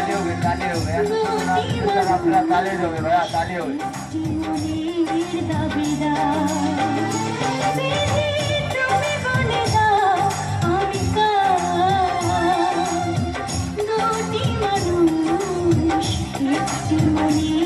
ताली हो गई ताली हो गया सब अपना ताली हो गई भैया ताली हो गई Thank you.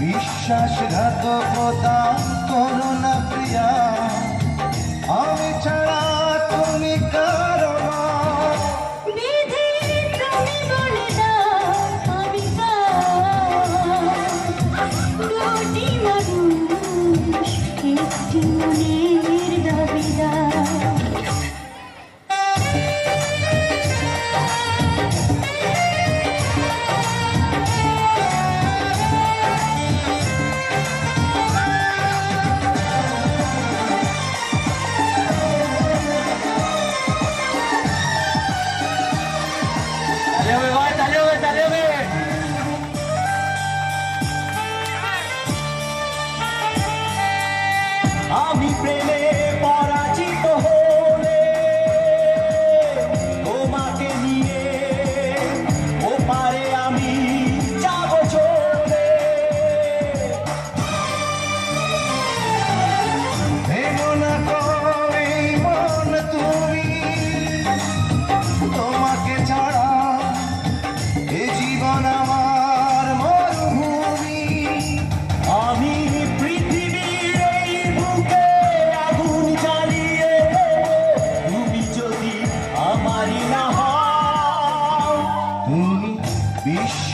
বিশ্বাসঘাতকতা করো না প্রিয়া। আমি ছাড়া তুমি কারও একটি মনের দাবিদার। আমি প্রেমে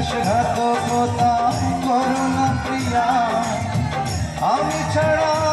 বিশ্বাসঘাতকতা করুণা প্রিয়া আমি ছাড়া